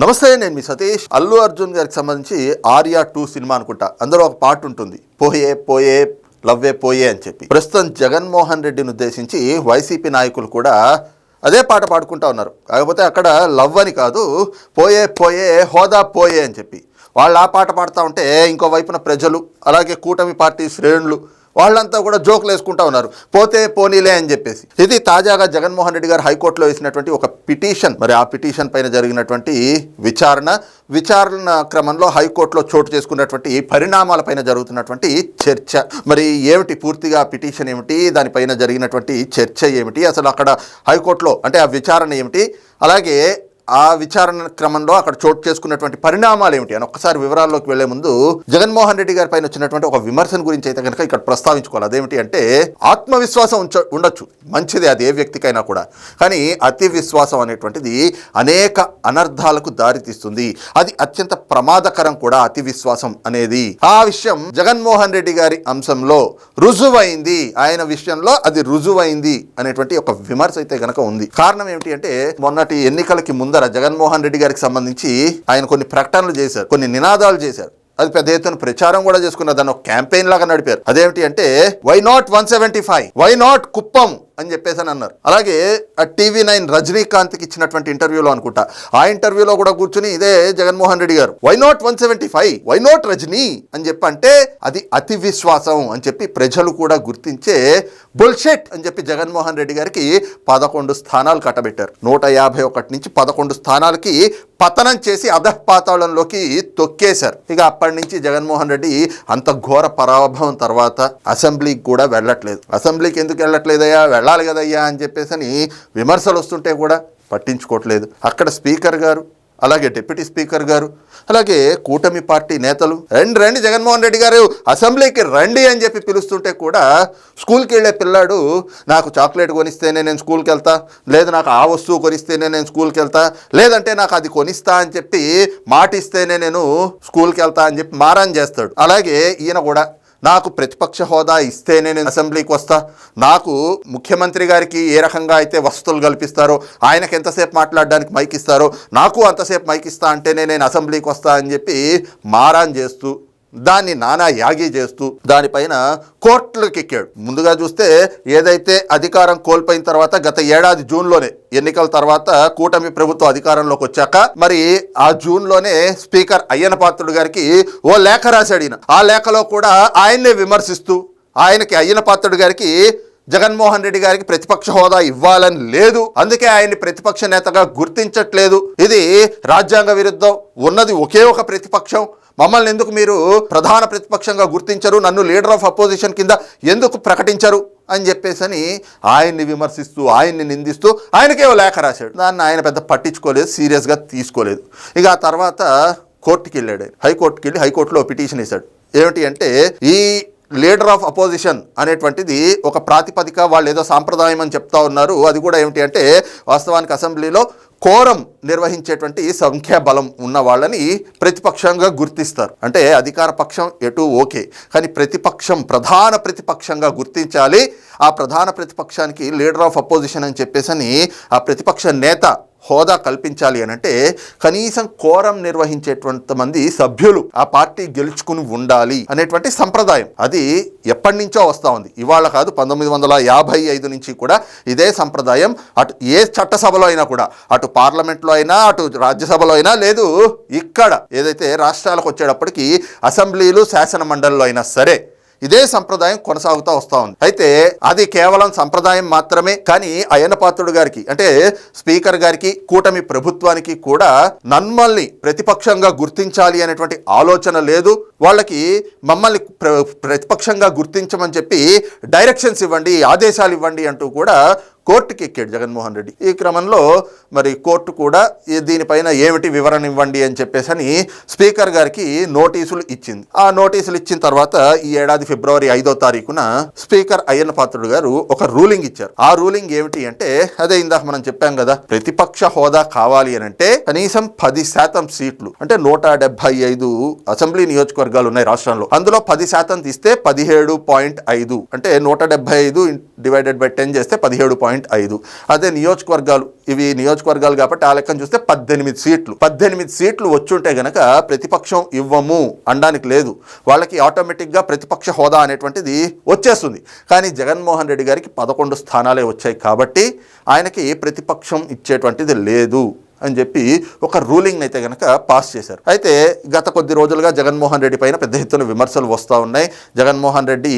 నమస్తే నేను మీ సతీష్. అల్లు అర్జున్ గారికి సంబంధించి ఆర్యా టూ సినిమా అనుకుంటా. అందులో ఒక పాట ఉంటుంది. పోయే పోయే లవ్వే పోయే అని చెప్పి. ప్రస్తుతం జగన్మోహన్ రెడ్డిని ఉద్దేశించి వైసీపీ నాయకులు కూడా అదే పాట పాడుకుంటా ఉన్నారు. కాకపోతే అక్కడ లవ్ అని కాదు పోయే పోయే హోదా పోయే అని చెప్పి. వాళ్ళు ఆ పాట పాడుతూ ఉంటే ఇంకో వైపున ప్రజలు అలాగే కూటమి పార్టీ శ్రేణులు వాళ్ళంతా కూడా జోకులు వేసుకుంటా ఉన్నారు. పోతే పోనీలే అని చెప్పేసి. ఇది తాజాగా జగన్మోహన్ రెడ్డి గారు హైకోర్టులో వేసినటువంటి ఒక పిటిషన్. మరి ఆ పిటిషన్ పైన జరిగినటువంటి విచారణ విచారణ క్రమంలో హైకోర్టులో చోటు చేసుకున్నటువంటి పరిణామాలపైన జరుగుతున్నటువంటి చర్చ. మరి ఏమిటి పూర్తిగా ఆ పిటిషన్ ఏమిటి? దానిపైన జరిగినటువంటి చర్చ ఏమిటి? అసలు అక్కడ హైకోర్టులో అంటే ఆ విచారణ ఏమిటి? అలాగే ఆ విచారణ క్రమంలో అక్కడ చోటు చేసుకున్నటువంటి పరిణామాలు ఏమిటి అని ఒక్కసారి వివరాల్లోకి వెళ్ళే ముందు జగన్మోహన్ రెడ్డి గారి పైన వచ్చినటువంటి ఒక విమర్శన గురించి అయితే కనుక ఇక్కడ ప్రస్తావించుకోవాలి. అదేమిటి అంటే ఆత్మవిశ్వాసం ఉంచ ఉండొచ్చు. మంచిది అది ఏ వ్యక్తికైనా కూడా. కానీ అతి విశ్వాసం అనేటువంటిది అనేక అనర్థాలకు దారితీస్తుంది అది అత్యంత ప్రమాదకరం కూడా అతి విశ్వాసం అనేది. ఆ విషయం జగన్మోహన్ రెడ్డి గారి అంశంలో రుజువైంది. ఆయన విషయంలో అది రుజువైంది అనేటువంటి ఒక విమర్శ అయితే గనక ఉంది. కారణం ఏమిటి అంటే మొన్నటి ఎన్నికలకి ముందు ముందర జగన్మోహన్ రెడ్డి గారికి సంబంధించి ఆయన కొన్ని ప్రకటనలు చేశారు కొన్ని నినాదాలు చేశారు. అది పెద్ద ఎత్తున ప్రచారం కూడా చేసుకున్న దాన్ని ఒక క్యాంపెయిన్ లాగా నడిపారు. అదేమిటి అంటే why not one seventy five why not Kuppam? అని చెప్పేసి అని అన్నారు. అలాగే ఆ టీవీ నైన్ రజనీకాంత్కి ఇచ్చినటువంటి ఇంటర్వ్యూలో అనుకుంటా. ఆ ఇంటర్వ్యూలో కూడా కూర్చుని ఇదే జగన్మోహన్ రెడ్డి గారు why not one seventy five why not Rajani? అని చెప్పి అంటే అది అతి విశ్వాసం అని చెప్పి ప్రజలు కూడా గుర్తించే బుల్షెట్ అని చెప్పి జగన్మోహన్ రెడ్డి గారికి పదకొండు స్థానాలు కట్టబెట్టారు. నూట యాభై ఒకటి నుంచి పదకొండు స్థానాలకి పతనం చేసి అధపాతాళంలోకి తొక్కేశారు. ఇక అప్పటి నుంచి జగన్మోహన్ రెడ్డి అంత ఘోర పరాభవం తర్వాత అసెంబ్లీకి కూడా వెళ్ళట్లేదు. అసెంబ్లీకి ఎందుకు వెళ్ళట్లేదయ్యా? వెళ్ళాలి కదయ్యా అని చెప్పేసి అని విమర్శలు వస్తుంటే కూడా పట్టించుకోవట్లేదు. అక్కడ స్పీకర్ గారు అలాగే డిప్యూటీ స్పీకర్ గారు అలాగే కూటమి పార్టీ నేతలు రండి రండి జగన్మోహన్ రెడ్డి గారు అసెంబ్లీకి రండి అని చెప్పి పిలుస్తుంటే కూడా స్కూల్కి వెళ్ళే పిల్లాడు నాకు చాక్లెట్ కొనిస్తేనే నేను స్కూల్కి వెళ్తా లేదు నాకు ఆ వస్తువు కొనిస్తేనే నేను స్కూల్కి వెళ్తా లేదంటే నాకు అది కొనిస్తా అని చెప్పి మాటిస్తేనే నేను స్కూల్కి వెళ్తా అని చెప్పి మారాన్ చేస్తాడు. అలాగే ఈయన కూడా నాకు ప్రతిపక్ష హోదా ఇస్తేనే నేను అసెంబ్లీకి వస్తా. నాకు ముఖ్యమంత్రి గారికి ఏ రకంగా అయితే వసతులు కల్పిస్తారో ఆయనకి ఎంతసేపు మాట్లాడడానికి మైక్ ఇస్తారో నాకు అంతసేపు మైక్ ఇస్తా అంటేనే నేను అసెంబ్లీకి వస్తా అని చెప్పి మారాన్ చేస్తూ దాన్ని నానా యాగి చేస్తూ దానిపైన కోర్టులకు ఎక్కాడు. ముందుగా చూస్తే ఏదైతే అధికారం కోల్పోయిన తర్వాత గత ఏడాది జూన్లోనే ఎన్నికల తర్వాత కూటమి ప్రభుత్వం అధికారంలోకి వచ్చాక మరి ఆ జూన్లోనే స్పీకర్ అయ్యన పాత్రుడు గారికి ఓ లేఖ రాశాడు ఈయన. ఆ లేఖలో కూడా ఆయన్నే విమర్శిస్తూ ఆయనకి అయ్యన పాత్రుడు గారికి జగన్మోహన్ రెడ్డి గారికి ప్రతిపక్ష హోదా ఇవ్వాలని లేదు. అందుకే ఆయన్ని ప్రతిపక్ష నేతగా గుర్తించట్లేదు. ఇది రాజ్యాంగ విరుద్ధం. ఉన్నది ఒకే ఒక ప్రతిపక్షం. మమ్మల్ని ఎందుకు మీరు ప్రధాన ప్రతిపక్షంగా గుర్తించరు? నన్ను లీడర్ ఆఫ్ అపోజిషన్ కింద ఎందుకు ప్రకటించరు? అని చెప్పేసి అని ఆయన్ని విమర్శిస్తూ ఆయన్ని నిందిస్తూ ఆయనకే ఓ లేఖ రాశాడు. దాన్ని ఆయన పెద్ద పట్టించుకోలేదు సీరియస్గా తీసుకోలేదు. ఇక ఆ తర్వాత కోర్టుకి వెళ్ళాడు ఆయన. హైకోర్టుకి వెళ్ళి హైకోర్టులో పిటిషన్ వేశాడు. ఏమిటి అంటే ఈ లీడర్ ఆఫ్ అపోజిషన్ అనేటువంటిది ఒక ప్రాతిపదిక వాళ్ళు ఏదో సాంప్రదాయం అని చెప్తా ఉన్నారు. అది కూడా ఏమిటి అంటే వాస్తవానికి అసెంబ్లీలో కోరం నిర్వహించేటువంటి సంఖ్యాబలం ఉన్న వాళ్ళని ప్రతిపక్షంగా గుర్తిస్తారు. అంటే అధికార పక్షం ఎటు ఓకే. కానీ ప్రతిపక్షం ప్రధాన ప్రతిపక్షంగా గుర్తించాలి. ఆ ప్రధాన ప్రతిపక్షానికి లీడర్ ఆఫ్ అపోజిషన్ అని చెప్పేసని ఆ ప్రతిపక్ష నేత హోదా కల్పించాలి అని అంటే కనీసం కోరం నిర్వహించేటువంటి మంది సభ్యులు ఆ పార్టీ గెలుచుకుని ఉండాలి అనేటువంటి సంప్రదాయం. అది ఎప్పటి నుంచో వస్తూ ఉంది. ఇవాళ కాదు పంతొమ్మిది వందల యాభై ఐదు నుంచి కూడా ఇదే సంప్రదాయం. అటు ఏ చట్టసభలో అయినా కూడా అటు పార్లమెంట్లో అయినా అటు రాజ్యసభలో అయినా లేదు ఇక్కడ ఏదైతే రాష్ట్రాలకు వచ్చేటప్పటికి అసెంబ్లీలు శాసన మండలిలో అయినా సరే ఇదే సంప్రదాయం కొనసాగుతూ వస్తూ ఉంది. అయితే అది కేవలం సంప్రదాయం మాత్రమే కానీ అయ్యనపాత్రుడు గారికి అంటే స్పీకర్ గారికి కూటమి ప్రభుత్వానికి కూడా నన్మల్ని ప్రతిపక్షంగా గుర్తించాలి అనేటువంటి ఆలోచన లేదు. వాళ్ళకి మమ్మల్ని ప్ర ప్రతిపక్షంగా గుర్తించమని చెప్పి డైరెక్షన్స్ ఇవ్వండి ఆదేశాలు ఇవ్వండి అంటూ కూడా కోర్టుకి ఎక్కాడు జగన్మోహన్ రెడ్డి. ఈ క్రమంలో మరి కోర్టు కూడా దీనిపైన ఏమిటి వివరణ ఇవ్వండి అని చెప్పేసి అని స్పీకర్ గారికి నోటీసులు ఇచ్చింది. ఆ నోటీసులు ఇచ్చిన తర్వాత ఈ ఏడాది ఫిబ్రవరి ఐదో తారీఖున స్పీకర్ అయ్యన్న పాత్రుడు గారు ఒక రూలింగ్ ఇచ్చారు. ఆ రూలింగ్ ఏమిటి అంటే అదే ఇందాక మనం చెప్పాం కదా ప్రతిపక్ష హోదా కావాలి అని అంటే కనీసం పది శాతం సీట్లు అంటే నూట డెబ్బై ఐదు అసెంబ్లీ నియోజకవర్గాలు ఉన్నాయి రాష్ట్రంలో. అందులో పది శాతం తీస్తే పదిహేడు పాయింట్ ఐదు అంటే నూట డెబ్బై ఐదు డివైడెడ్ బై టెన్ చేస్తే పదిహేడు పాయింట్ పాయింట్ ఐదు. అదే నియోజకవర్గాలు. ఇవి నియోజకవర్గాలు కాబట్టి ఆ లెక్కను చూస్తే పద్దెనిమిది సీట్లు. పద్దెనిమిది సీట్లు వచ్చుంటే గనక ప్రతిపక్షం ఇవ్వము అనడానికి లేదు. వాళ్ళకి ఆటోమేటిక్గా ప్రతిపక్ష హోదా అనేటువంటిది వచ్చేస్తుంది. కానీ జగన్మోహన్ రెడ్డి గారికి పదకొండు స్థానాలే వచ్చాయి కాబట్టి ఆయనకి ప్రతిపక్షం ఇచ్చేటువంటిది లేదు. అని చెప్పి ఒక రూలింగ్ అయితే కనుక పాస్ చేశారు. అయితే గత కొద్ది రోజులుగా జగన్మోహన్ రెడ్డి పైన పెద్ద ఎత్తున విమర్శలు వస్తూ ఉన్నాయి. జగన్మోహన్ రెడ్డి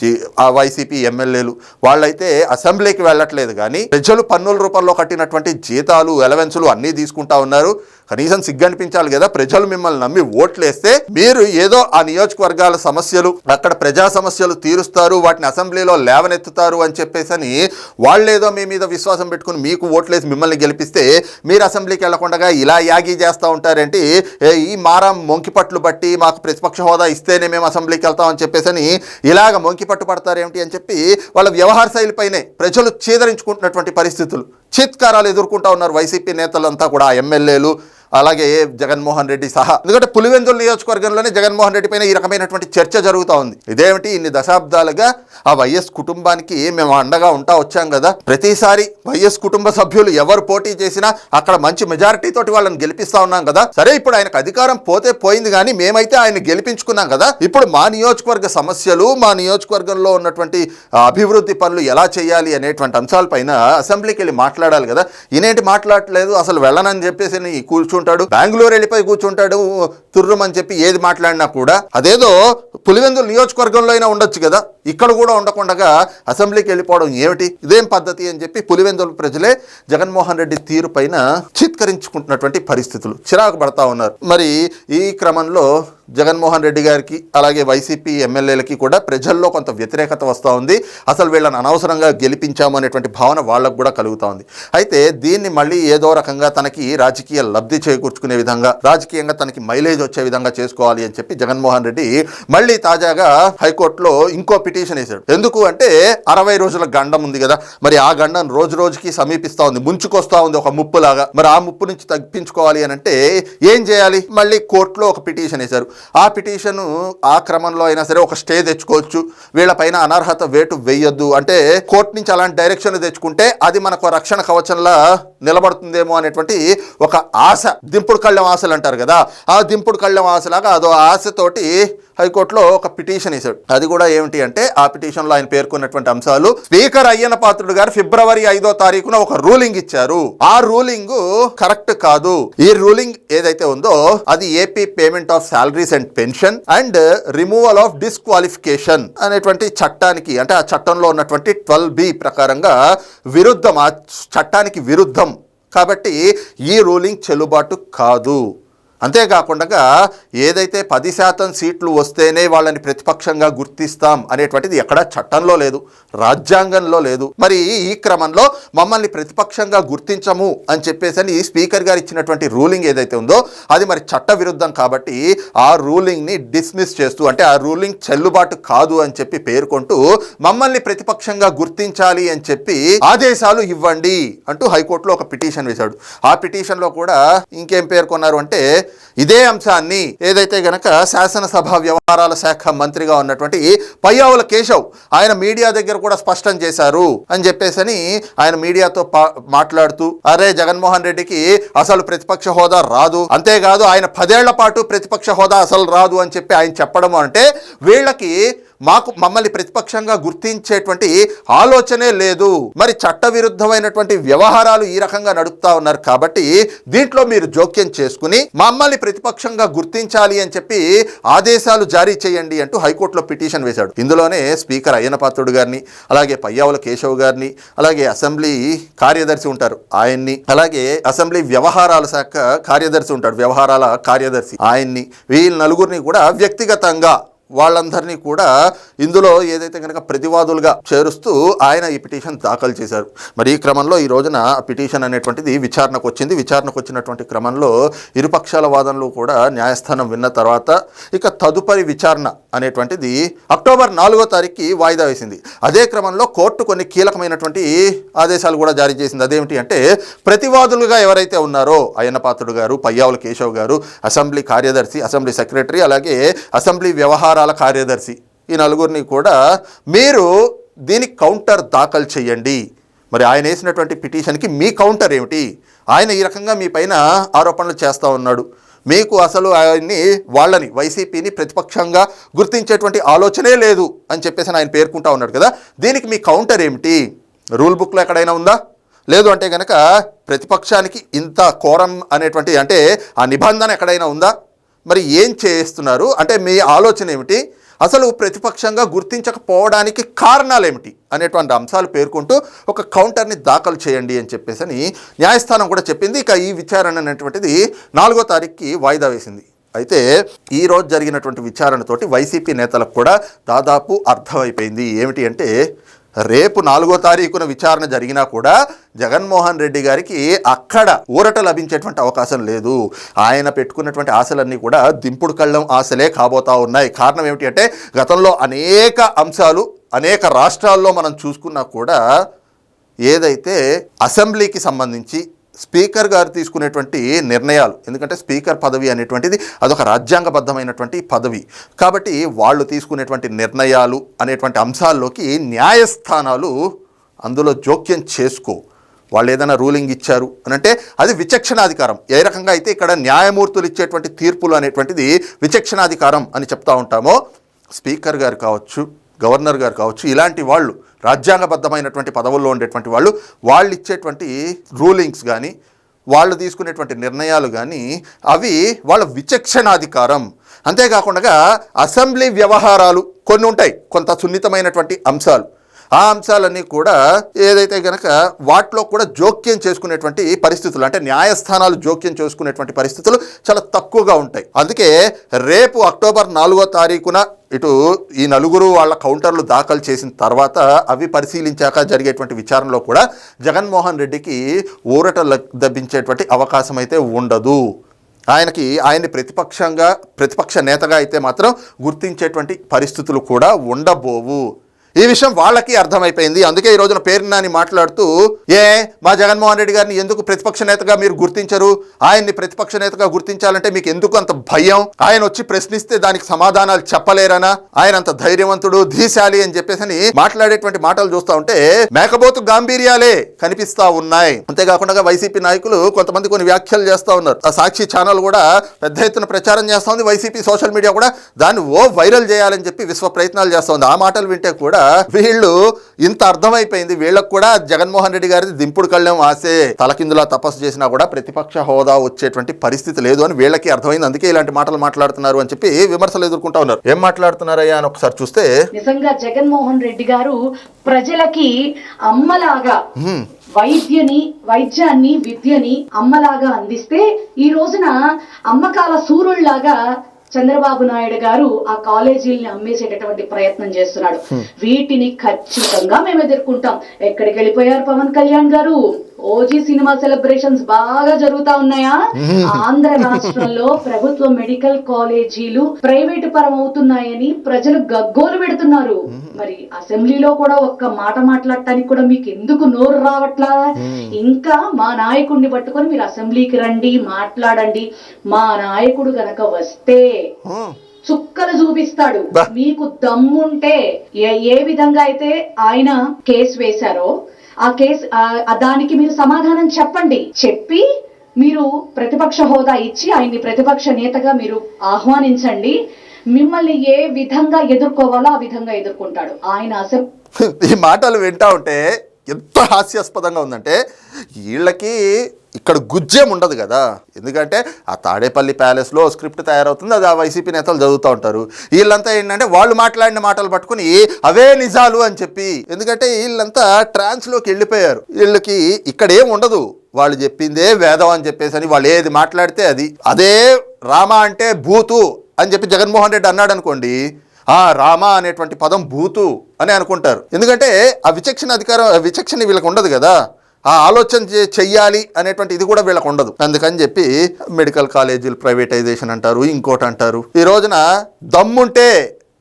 జీ ఆ వైసీపీ ఎమ్మెల్యేలు వాళ్ళైతే అసెంబ్లీకి వెళ్ళట్లేదు కానీ ప్రజలు పన్నుల రూపంలో కట్టినటువంటి జీతాలు ఎలవెన్సులు అన్నీ తీసుకుంటా ఉన్నారు. కనీసం సిగ్గనిపించాలి కదా ప్రజలు మిమ్మల్ని నమ్మి ఓట్లేస్తే మీరు ఏదో ఆ నియోజకవర్గాల సమస్యలు అక్కడ ప్రజా సమస్యలు తీరుస్తారు వాటిని అసెంబ్లీలో లేవనెత్తుతారు అని చెప్పేసి అని వాళ్ళేదో మీ మీద విశ్వాసం పెట్టుకుని మీకు ఓట్లేసి మిమ్మల్ని గెలిపిస్తే మీరు అసెంబ్లీకి వెళ్ళకుండా ఇలా యాగి చేస్తూ ఉంటారేంటి? ఈ మారం మొంకిపట్లు బట్టి మాకు ప్రతిపక్ష హోదా ఇస్తేనే మేము అసెంబ్లీకి వెళ్తామని చెప్పేసి అని ఇలాగ మొంకిపట్టు పడతారేమిటి అని చెప్పి వాళ్ళ వ్యవహార శైలిపైనే ప్రజలు చీదరించుకుంటున్నటువంటి పరిస్థితులు. చిత్కారాలు ఎదుర్కొంటా ఉన్నారు వైసీపీ నేతలంతా కూడా ఎమ్మెల్యేలు అలాగే జగన్మోహన్ రెడ్డి సహా ఎందుకంటే పులివెందుల నియోజకవర్గంలోనే జగన్మోహన్ రెడ్డి పైన ఈ రకమైనటువంటి చర్చ జరుగుతూ ఉంది. ఇదేమిటి? ఇన్ని దశాబ్దాలుగా ఆ వైఎస్ కుటుంబానికి మేము అండగా ఉంటా వచ్చాం కదా. ప్రతిసారి వైఎస్ కుటుంబ సభ్యులు ఎవరు పోటీ చేసినా అక్కడ మంచి మెజారిటీ తోటి వాళ్ళని గెలిపిస్తా ఉన్నాం కదా. సరే ఇప్పుడు ఆయనకు అధికారం పోతే పోయింది కానీ మేమైతే ఆయన గెలిపించుకున్నాం కదా. ఇప్పుడు మా నియోజకవర్గ సమస్యలు మా నియోజకవర్గంలో ఉన్నటువంటి అభివృద్ధి పనులు ఎలా చేయాలి అనేటువంటి అంశాలపైన అసెంబ్లీకి వెళ్ళి మాట్లాడాలి కదా. ఈయనేంటి మాట్లాడట్లేదు అసలు వెళ్ళనని చెప్పేసి నీ కూర్చుంటాడు బెంగళూరు వెళ్ళిపోయి కూర్చుంటాడు తుర్రమని చెప్పి ఏది మాట్లాడినా కూడా అదేదో పులివెందుల నియోజకవర్గంలో అయినా ఉండొచ్చు కదా. ఇక్కడ కూడా ఉండకుండా అసెంబ్లీకి వెళ్ళిపోవడం ఏమిటి? ఇదేం పద్ధతి అని చెప్పి పులివెందుల ప్రజలే జగన్మోహన్ రెడ్డి తీరు పైన చిత్కరించుకుంటున్నటువంటి పరిస్థితులు. చిరాకు పడతా ఉన్నారు. మరి ఈ క్రమంలో జగన్మోహన్ రెడ్డి గారికి అలాగే వైసీపీ ఎమ్మెల్యేలకి కూడా ప్రజల్లో కొంత వ్యతిరేకత వస్తూ ఉంది. అసలు వీళ్ళని అనవసరంగా గెలిపించాము అనేటువంటి భావన వాళ్ళకు కూడా కలుగుతూ ఉంది. అయితే దీన్ని మళ్ళీ ఏదో రకంగా తనకి రాజకీయ లబ్ధి చేకూర్చుకునే విధంగా రాజకీయంగా తనకి మైలేజ్ వచ్చే విధంగా చేసుకోవాలి అని చెప్పి జగన్మోహన్ రెడ్డి మళ్ళీ తాజాగా హైకోర్టులో ఇంకో పిటిషన్ వేశాడు. ఎందుకు అంటే అరవై రోజుల గండం ఉంది కదా మరి ఆ గండం రోజు రోజుకి సమీపిస్తా ఉంది ముంచుకొస్తూ ఉంది ఒక ముప్పులాగా. మరి ఆ ముప్పు నుంచి తప్పించుకోవాలి అని అంటే ఏం చేయాలి? మళ్ళీ కోర్టులో ఒక పిటిషన్ వేశారు. ఆ పిటిషన్ ఆ క్రమంలో అయినా సరే ఒక స్టే తెచ్చుకోవచ్చు. వీళ్ళపైన అనర్హత వేటు వేయొద్దు. అంటే కోర్టు నుంచి అలాంటి డైరెక్షన్ తెచ్చుకుంటే అది మనకు రక్షణ కవచంలా నిలబడుతుందేమో అనేటువంటి ఒక ఆశ. దింపుడు కళ్ళెం ఆశలు అంటారు కదా. ఆ దింపుడు కళ్ళెం ఆశలాగా అదో ఆశతోటి హైకోర్టులో ఒక పిటిషన్ వేశాడు. అది కూడా ఏమిటి అంటే ఆ పిటిషన్లో ఆయన పేర్కొన్నటువంటి అంశాలు. స్పీకర్ అయ్యన పాత్రుడు గారు ఫిబ్రవరి ఐదో తారీఖున ఒక రూలింగ్ ఇచ్చారు. ఆ రూలింగ్ కరెక్ట్ కాదు. ఈ రూలింగ్ ఏదైతే ఉందో అది AP payment of salaries and pension and removal of disqualification అనేటువంటి చట్టానికి అంటే ఆ చట్టంలో ఉన్నటువంటి ట్వెల్వ్ బి ప్రకారంగా విరుద్ధం ఆ చట్టానికి విరుద్ధం. కాబట్టి ఈ రూలింగ్ చెల్లుబాటు కాదు. అంతేకాకుండా ఏదైతే పది శాతం సీట్లు వస్తేనే వాళ్ళని ప్రతిపక్షంగా గుర్తిస్తాం అనేటువంటిది ఎక్కడా చట్టంలో లేదు రాజ్యాంగంలో లేదు. మరి ఈ క్రమంలో మమ్మల్ని ప్రతిపక్షంగా గుర్తించము అని చెప్పేసి అని స్పీకర్ గారు ఇచ్చినటువంటి రూలింగ్ ఏదైతే ఉందో అది మరి చట్ట విరుద్ధం కాబట్టి ఆ రూలింగ్ని డిస్మిస్ చేస్తూ అంటే ఆ రూలింగ్ చెల్లుబాటు కాదు అని చెప్పి పేర్కొంటూ మమ్మల్ని ప్రతిపక్షంగా గుర్తించాలి అని చెప్పి ఆదేశాలు ఇవ్వండి అంటూ హైకోర్టులో ఒక పిటిషన్ వేశాడు. ఆ పిటిషన్లో కూడా ఇంకేం పేర్కొన్నారు అంటే ఇదే అంశాన్ని ఏదైతే గనక శాసనసభ వ్యవహారాల శాఖ మంత్రిగా ఉన్నటువంటి పయ్యావుల కేశవ్ ఆయన మీడియా దగ్గర కూడా స్పష్టం చేశారు అని చెప్పేసని ఆయన మీడియాతో పా- మాట్లాడుతూ అరే జగన్మోహన్ రెడ్డికి అసలు ప్రతిపక్ష హోదా రాదు. అంతేకాదు ఆయన పదేళ్ళ పాటు ప్రతిపక్ష హోదా అసలు రాదు అని చెప్పి ఆయన చెప్పడం అంటే వీళ్ళకి మాకు మమ్మల్ని ప్రతిపక్షంగా గుర్తించేటువంటి ఆలోచనే లేదు. మరి చట్టవిరుద్ధమైనటువంటి వ్యవహారాలు ఈ రకంగా నడుపుతా ఉన్నారు కాబట్టి దీంట్లో మీరు జోక్యం చేసుకుని మమ్మల్ని ప్రతిపక్షంగా గుర్తించాలి అని చెప్పి ఆదేశాలు జారీ చేయండి అంటూ హైకోర్టులో పిటిషన్ వేశాడు. ఇందులోనే స్పీకర్ అయ్యనపాత్రుడు గారిని అలాగే పయ్యావుల కేశవ్ గారిని అలాగే అసెంబ్లీ కార్యదర్శి ఉంటారు ఆయన్ని అలాగే అసెంబ్లీ వ్యవహారాల శాఖ కార్యదర్శి ఉంటాడు వ్యవహారాల కార్యదర్శి ఆయన్ని. వీళ్ళ నలుగురిని కూడా వ్యక్తిగతంగా వాళ్ళందరినీ కూడా ఇందులో ఏదైతే కనుక ప్రతివాదులుగా చేరుస్తూ ఆయన ఈ పిటిషన్ దాఖలు చేశారు. మరి ఈ క్రమంలో ఈ రోజున పిటిషన్ అనేటువంటిది విచారణకు వచ్చింది. విచారణకు వచ్చినటువంటి క్రమంలో ఇరుపక్షాల వాదనలు కూడా న్యాయస్థానం విన్న తర్వాత ఇక తదుపరి విచారణ అనేటువంటిది అక్టోబర్ నాలుగో తారీఖుకి వాయిదా వేసింది. అదే క్రమంలో కోర్టు కొన్ని కీలకమైనటువంటి ఆదేశాలు కూడా జారీ చేసింది. అదేమిటి అంటే ప్రతివాదులుగా ఎవరైతే ఉన్నారో అయ్యన్నపాత్రుడు గారు పయ్యావుల కేశవ్ గారు అసెంబ్లీ కార్యదర్శి అసెంబ్లీ సెక్రటరీ అలాగే అసెంబ్లీ వ్యవహార వ్యవహారాల కార్యదర్శి ఈ నలుగురిని కూడా మీరు దీనికి కౌంటర్ దాఖలు చేయండి. మరి ఆయన వేసినటువంటి పిటిషన్కి మీ కౌంటర్ ఏమిటి? ఆయన ఈ రకంగా మీ పైన ఆరోపణలు చేస్తూ ఉన్నాడు. మీకు అసలు ఆయన్ని వాళ్ళని వైసీపీని ప్రతిపక్షంగా గుర్తించేటువంటి ఆలోచనే లేదు అని చెప్పేసి ఆయన పేర్కొంటా ఉన్నాడు కదా. దీనికి మీ కౌంటర్ ఏమిటి? రూల్ బుక్లో ఎక్కడైనా ఉందా? లేదు అంటే కనుక ప్రతిపక్షానికి ఇంత కోరం అనేటువంటి అంటే ఆ నిబంధన ఎక్కడైనా ఉందా? మరి ఏం చేస్తున్నారు? అంటే మీ ఆలోచన ఏమిటి? అసలు ప్రతిపక్షంగా గుర్తించకపోవడానికి కారణాలు ఏమిటి అనేటువంటి అంశాలు పేర్కొంటూ ఒక కౌంటర్ని దాఖలు చేయండి అని చెప్పేసి అని న్యాయస్థానం కూడా చెప్పింది. ఇక ఈ విచారణ అనేటువంటిది నాలుగో తారీఖుకి వాయిదా వేసింది. అయితే ఈ రోజు జరిగినటువంటి విచారణతోటి వైసీపీ నేతలకు కూడా దాదాపు అర్థమైపోయింది. ఏమిటి అంటే రేపు నాలుగో తారీఖున విచారణ జరిగినా కూడా జగన్మోహన్ రెడ్డి గారికి అక్కడ ఊరట లభించేటువంటి అవకాశం లేదు. ఆయన పెట్టుకున్నటువంటి ఆశలన్నీ కూడా దింపుడు కళ్ళం ఆశలే కాబోతా ఉన్నాయి. కారణం ఏమిటి అంటే గతంలో అనేక అంశాలు అనేక రాష్ట్రాల్లో మనం చూసుకున్నా కూడా ఏదైతే అసెంబ్లీకి సంబంధించి స్పీకర్ గారు తీసుకునేటువంటి నిర్ణయాలు ఎందుకంటే స్పీకర్ పదవి అనేటువంటిది అదొక రాజ్యాంగబద్ధమైనటువంటి పదవి. కాబట్టి వాళ్ళు తీసుకునేటువంటి నిర్ణయాలు అనేటువంటి అంశాల్లోకి న్యాయస్థానాలు అందులో జోక్యం చేసుకో. వాళ్ళు ఏదైనా రూలింగ్ ఇచ్చారు అని అంటే అది విచక్షణాధికారం. ఏ రకంగా అయితే ఇక్కడ న్యాయమూర్తులు ఇచ్చేటువంటి తీర్పులు అనేటువంటిది విచక్షణాధికారం అని చెప్తా ఉంటామో స్పీకర్ గారు కావచ్చు గవర్నర్ గారు కావచ్చు ఇలాంటి వాళ్ళు రాజ్యాంగబద్ధమైనటువంటి పదవుల్లో ఉండేటువంటి వాళ్ళు వాళ్ళు ఇచ్చేటువంటి రూలింగ్స్ కానీ వాళ్ళు తీసుకునేటువంటి నిర్ణయాలు కానీ అవి వాళ్ళ విచక్షణాధికారం. అంతేకాకుండా అసెంబ్లీ వ్యవహారాలు కొన్ని ఉంటాయి కొంత సున్నితమైనటువంటి అంశాలు. ఆ అంశాలన్నీ కూడా ఏదైతే గనక వాటిలో కూడా జోక్యం చేసుకునేటువంటి పరిస్థితులు అంటే న్యాయస్థానాలు జోక్యం చేసుకునేటువంటి పరిస్థితులు చాలా తక్కువగా ఉంటాయి. అందుకే రేపు అక్టోబర్ నాలుగో తారీఖున ఇటు ఈ నలుగురు వాళ్ళ కౌంటర్లు దాఖలు చేసిన తర్వాత అవి పరిశీలించాక జరిగేటువంటి విచారణలో కూడా జగన్మోహన్ రెడ్డికి ఊరట దబ్బించేటువంటి అవకాశం అయితే ఉండదు. ఆయనకి ఆయన్ని ప్రతిపక్షంగా ప్రతిపక్ష నేతగా అయితే మాత్రం గుర్తించేటువంటి పరిస్థితులు కూడా ఉండబోవు. ఈ విషయం వాళ్ళకి అర్థమైపోయింది. అందుకే ఈ రోజున పేరు నాని మాట్లాడుతూ ఏ మా జగన్మోహన్ రెడ్డి గారిని ఎందుకు ప్రతిపక్ష నేతగా మీరు గుర్తించరు? ఆయన్ని ప్రతిపక్ష నేతగా గుర్తించాలంటే మీకు ఎందుకు అంత భయం? ఆయన వచ్చి ప్రశ్నిస్తే దానికి సమాధానాలు చెప్పలేరనా? ఆయన అంత ధైర్యవంతుడు ధీశాలి అని చెప్పేసి అని మాట్లాడేటువంటి మాటలు చూస్తా ఉంటే మేకపోతు గాంభీర్యాలే కనిపిస్తా ఉన్నాయి. అంతేకాకుండా వైసీపీ నాయకులు కొంతమంది కొన్ని వ్యాఖ్యలు చేస్తా ఉన్నారు. ఆ సాక్షి ఛానల్ కూడా పెద్ద ఎత్తున ప్రచారం చేస్తూ ఉంది. వైసీపీ సోషల్ మీడియా కూడా దాన్ని ఓ వైరల్ చేయాలని చెప్పి విశ్వ ప్రయత్నాలు చేస్తూ ఉంది. ఆ మాటలు వింటే కూడా వీళ్ళు ఇంత అర్థమైపోయింది. వీళ్ళకు కూడా జగన్మోహన్ రెడ్డి గారిది దింపుడు కళ్ళెం ఆసే. తలకిందులా తపస్సు చేసినా కూడా ప్రతిపక్ష హోదా వచ్చేటువంటి పరిస్థితి లేదు అని వీళ్ళకి అర్థమైంది. అందుకే ఇలాంటి మాటలు మాట్లాడుతున్నారు అని చెప్పి విమర్శలు ఎదుర్కొంటా ఉన్నారు. ఏం మాట్లాడుతున్నారయ్యా అని ఒకసారి చూస్తే నిజంగా జగన్మోహన్ రెడ్డి గారు ప్రజలకి అమ్మలాగా వైద్యుని వైద్యాన్ని విద్యని అమ్మలాగా అందిస్తే ఈ రోజున అమ్మకాల సూరుళ్ళాగా చంద్రబాబు నాయుడు గారు ఆ కాలేజీల్ని అమ్మేసేటటువంటి ప్రయత్నం చేస్తున్నాడు. వీటిని ఖచ్చితంగా మేము ఎదుర్కొంటాం. ఎక్కడికి వెళ్ళిపోయారు పవన్ కళ్యాణ్ గారు? ఓజీ సినిమా సెలబ్రేషన్స్ బాగా జరుగుతా ఉన్నాయా? ఆంధ్ర రాష్ట్రంలో ప్రభుత్వ మెడికల్ కాలేజీలు ప్రైవేటు పరం అవుతున్నాయని ప్రజలు గగ్గోలు పెడుతున్నారు. మరి అసెంబ్లీలో కూడా ఒక్క మాట మాట్లాడటానికి కూడా మీకు ఎందుకు నోరు రావట్లా? ఇంకా మా నాయకుడిని పట్టుకొని మీరు అసెంబ్లీకి రండి మాట్లాడండి. మా నాయకుడు గనక వస్తే. చుక్కలు చూపిస్తాడు. మీకు దమ్ముంటే ఏ విధంగా అయితే ఆయన కేసు వేశారో ఆ కేసు దానికి మీరు సమాధానం చెప్పండి. చెప్పి మీరు ప్రతిపక్ష హోదా ఇచ్చి ఆయన్ని ప్రతిపక్ష నేతగా మీరు ఆహ్వానించండి. మిమ్మల్ని ఏ విధంగా ఎదుర్కోవాలో ఆ విధంగా ఎదుర్కొంటాడు. ఆయన అసెంబ్లీ ఈ మాటలు వింటా ఉంటే ఎంత హాస్యాస్పదంగా ఉందంటే వీళ్ళకి ఇక్కడ గుజ్జేం ఉండదు కదా. ఎందుకంటే ఆ తాడేపల్లి ప్యాలెస్లో స్క్రిప్ట్ తయారవుతుంది అది ఆ వైసీపీ నేతలు చదువుతూ ఉంటారు. వీళ్ళంతా ఏంటంటే వాళ్ళు మాట్లాడిన మాటలు పట్టుకుని అవే నిజాలు అని చెప్పి ఎందుకంటే వీళ్ళంతా ట్రాన్స్లోకి వెళ్ళిపోయారు. వీళ్ళకి ఇక్కడ ఏం ఉండదు. వాళ్ళు చెప్పిందే వేదం అని చెప్పేసి అని వాళ్ళు ఏది మాట్లాడితే అది. అదే రామ అంటే భూతు అని చెప్పి జగన్మోహన్ రెడ్డి అన్నాడు అనుకోండి ఆ రామ అనేటువంటి పదం భూతు అని అనుకుంటారు. ఎందుకంటే ఆ విచక్షణ అధికారం విచక్షణ వీళ్ళకి ఉండదు కదా. ఆ ఆలోచన చెయ్యాలి అనేటువంటి ఇది కూడా వీళ్ళకు ఉండదు. అందుకని చెప్పి మెడికల్ కాలేజీలు ప్రైవేటైజేషన్ అంటారు ఇంకోటి అంటారు ఈ రోజున దమ్ముంటే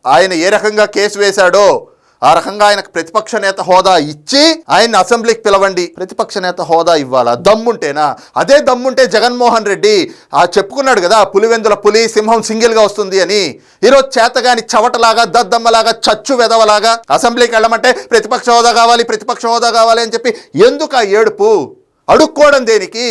ఆయన ఏ రకంగా కేసు వేశాడో ఆ రకంగా ఆయనకు ప్రతిపక్ష నేత హోదా ఇచ్చి ఆయన్ని అసెంబ్లీకి పిలవండి. ప్రతిపక్ష నేత హోదా ఇవ్వాలా? దమ్ముంటేనా? అదే దమ్ముంటే జగన్మోహన్ రెడ్డి ఆ చెప్పుకున్నాడు కదా పులివెందుల పులి సింహం సింగిల్గా వస్తుంది అని. ఈరోజు చేతగాని చవటలాగా దద్దమ్మలాగా చచ్చు వెదవలాగా అసెంబ్లీకి వెళ్ళమంటే ప్రతిపక్ష హోదా కావాలి ప్రతిపక్ష హోదా కావాలి అని చెప్పి ఎందుకు ఆ ఏడుపు? అడుక్కోవడం దేనికి?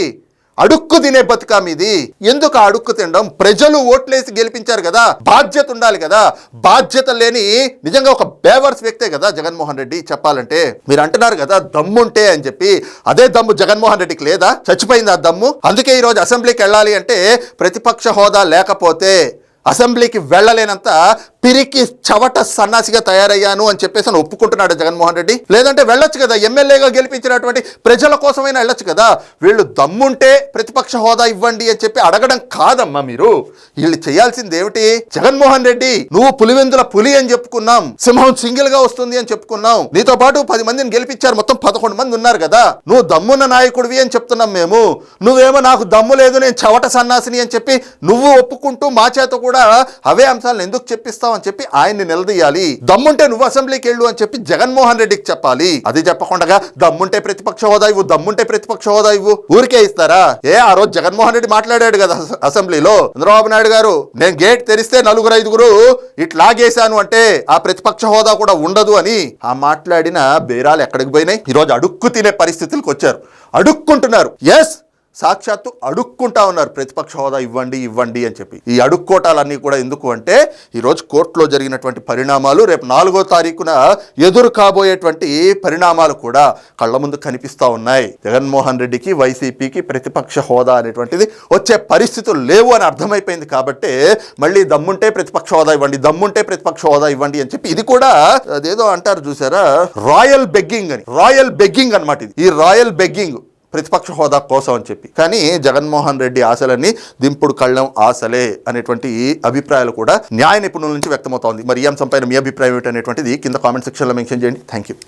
అడుక్కు తినే బతుకా మీది. ఎందుకు అడుక్కు తినడం? ప్రజలు ఓట్లేసి గెలిపించారు కదా. బాధ్యత ఉండాలి కదా. బాధ్యత లేని నిజంగా ఒక బేవర్స్ వ్యక్తే కదా జగన్మోహన్ రెడ్డి. చెప్పాలంటే మీరు అంటున్నారు కదా దమ్ముంటే అని చెప్పి. అదే దమ్ము జగన్మోహన్ రెడ్డికి లేదా? చచ్చిపోయింది ఆ దమ్ము. అందుకే ఈరోజు అసెంబ్లీకి వెళ్ళాలి అంటే ప్రతిపక్ష హోదా లేకపోతే అసెంబ్లీకి వెళ్ళలేనంత పిరికి చవట సన్నాసిగా తయారయ్యాను అని చెప్పేసి అని ఒప్పుకుంటున్నాడు జగన్మోహన్ రెడ్డి. లేదంటే వెళ్ళొచ్చు కదా ఎమ్మెల్యేగా గెలిపించినటువంటి ప్రజల కోసమైనా వెళ్ళొచ్చు కదా. వీళ్ళు దమ్ముంటే ప్రతిపక్ష హోదా ఇవ్వండి అని చెప్పి అడగడం కాదమ్మా మీరు. వీళ్ళు చేయాల్సింది ఏమిటి? జగన్మోహన్ రెడ్డి నువ్వు పులివెందుల పులి అని చెప్పుకున్నాం సింహం సింగిల్గా వస్తుంది అని చెప్పుకున్నాం. నీతో పాటు పది మందిని గెలిపించారు మొత్తం పదకొండు మంది ఉన్నారు కదా. నువ్వు దమ్మున్న నాయకుడివి అని చెప్తున్నాం మేము. నువ్వేమో నాకు దమ్ము లేదు నేను చవట సన్నాసిని అని చెప్పి నువ్వు ఒప్పుకుంటూ మా చేత కూడా అవే అంశాలను ఎందుకు చెప్పిస్తావు? అని చెప్పి ఆయన్ని నిలదీయాలి. దమ్ముంటే నువ్వు అసెంబ్లీకి వెళ్ళు అని చెప్పి జగన్మోహన్ రెడ్డికి చెప్పాలి. అది చెప్పకుండా దమ్ముంటే ప్రతిపక్ష హోదా ఇవ్వు దమ్ముంటే ప్రతిపక్ష హోదా ఇవ్వు. ఊరికే ఇస్తారా? ఏ ఆ రోజు జగన్మోహన్ రెడ్డి మాట్లాడాడు కదా అసెంబ్లీలో. చంద్రబాబు నాయుడు గారు నేను గేట్ తెరిస్తే నలుగురు ఐదుగురు ఇట్లాగేశాను అంటే ఆ ప్రతిపక్ష హోదా కూడా ఉండదు అని. ఆ మాట్లాడిన బేరాలు ఎక్కడికి పోయినాయి? ఈరోజు అడుక్కు తినే పరిస్థితులకు వచ్చారు. అడుక్కుంటున్నారు. ఎస్ సాక్షాత్తు అడుక్కుంటా ఉన్నారు. ప్రతిపక్ష హోదా ఇవ్వండి ఇవ్వండి అని చెప్పి. ఈ అడుక్కోటాలన్నీ కూడా ఎందుకు అంటే ఈరోజు కోర్టులో జరిగినటువంటి పరిణామాలు రేపు నాలుగో తారీఖున ఎదురు కాబోయేటువంటి పరిణామాలు కూడా కళ్ళ ముందు కనిపిస్తూ ఉన్నాయి. జగన్మోహన్ రెడ్డికి వైసీపీకి ప్రతిపక్ష హోదా అనేటువంటిది వచ్చే పరిస్థితులు లేవు అని అర్థమైపోయింది కాబట్టి మళ్ళీ దమ్ముంటే ప్రతిపక్ష హోదా ఇవ్వండి దమ్ముంటే ప్రతిపక్ష హోదా ఇవ్వండి అని చెప్పి ఇది కూడా అదేదో అంటారు చూసారా? రాయల్ బెగ్గింగ్ అని. రాయల్ బెగ్గింగ్ అన్నమాట ఇది. ఈ రాయల్ బెగ్గింగ్ ప్రతిపక్ష హోదా కోసం అని చెప్పి. కానీ జగన్మోహన్ రెడ్డి ఆశలన్నీ దింపుడు కళ్ళం ఆశలే అనేటువంటి అభిప్రాయాలు కూడా న్యాయ నిపుణుల నుంచి వ్యక్తమవుతోంది. మరి ఈ అంశంపైన మీ అభిప్రాయం ఏంటనేటువంటిది కింద కామెంట్ సెక్షన్లో మెన్షన్ చేయండి. Thank you